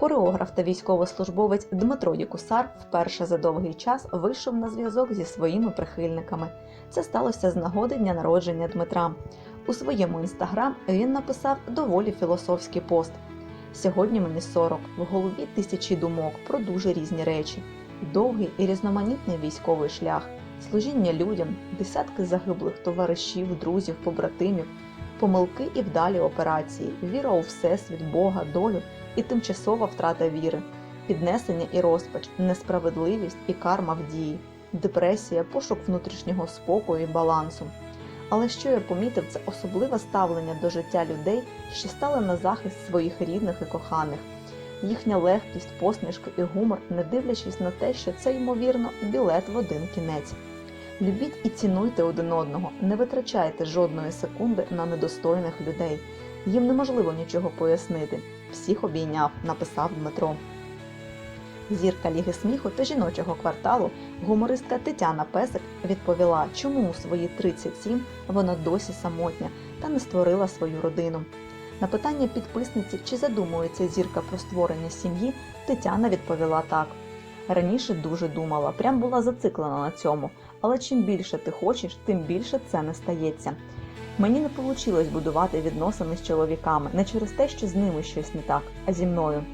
Хореограф та військовослужбовець Дмитро Дікусар вперше за довгий час вийшов на зв'язок зі своїми прихильниками. Це сталося з нагоди дня народження Дмитра. У своєму інстаграм він написав доволі філософський пост. Сьогодні мені 40, в голові тисячі думок про дуже різні речі. Довгий і різноманітний військовий шлях, служіння людям, десятки загиблих товаришів, друзів, побратимів, помилки і вдалі операції, віра у всесвіт, Бога, долю і тимчасова втрата віри, піднесення і розпач, несправедливість і карма в дії, депресія, пошук внутрішнього спокою і балансу. Але що я помітив, це особливе ставлення до життя людей, що стали на захист своїх рідних і коханих. Їхня легкість, посмішка і гумор, не дивлячись на те, що це ймовірно білет в один кінець. Любіть і цінуйте один одного, не витрачайте жодної секунди на недостойних людей. Їм неможливо нічого пояснити. Всіх обійняв, написав Дмитро. Зірка Ліги сміху та жіночого кварталу, гумористка Тетяна Песик відповіла, чому у свої 37 вона досі самотня та не створила свою родину. На питання підписниці, чи задумується зірка про створення сім'ї, Тетяна відповіла так. Раніше дуже думала, прям була зациклена на цьому, але чим більше ти хочеш, тим більше це не стається. Мені не вийшло будувати відносини з чоловіками не через те, що з ними щось не так, а зі мною.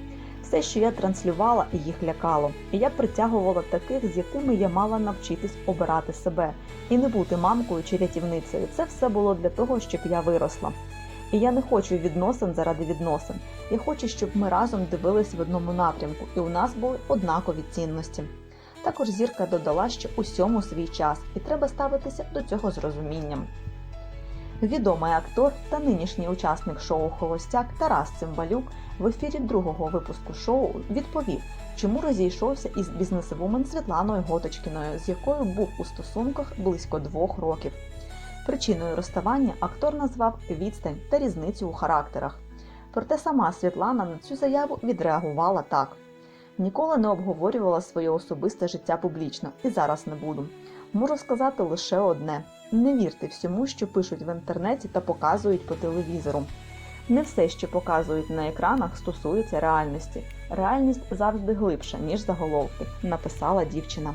Все, що я транслювала, їх лякало, і я притягувала таких, з якими я мала навчитись обирати себе і не бути мамкою чи рятівницею. Це все було для того, щоб я виросла. І я не хочу відносин заради відносин. Я хочу, щоб ми разом дивились в одному напрямку, і у нас були однакові цінності. Також зірка додала, що усьому свій час, і треба ставитися до цього з розумінням. Відомий актор та нинішній учасник шоу Холостяк Тарас Цимбалюк в ефірі другого випуску шоу відповів, чому розійшовся із бізнесвумен Світланою Готочкіною, з якою був у стосунках близько двох років. Причиною розставання актор назвав відстань та різницю у характерах. Проте сама Світлана на цю заяву відреагувала так: ніколи не обговорювала своє особисте життя публічно і зараз не буду. Можу сказати лише одне: не вірте всьому, що пишуть в інтернеті та показують по телевізору. Не все, що показують на екранах, стосується реальності. Реальність завжди глибша, ніж заголовки, написала дівчина.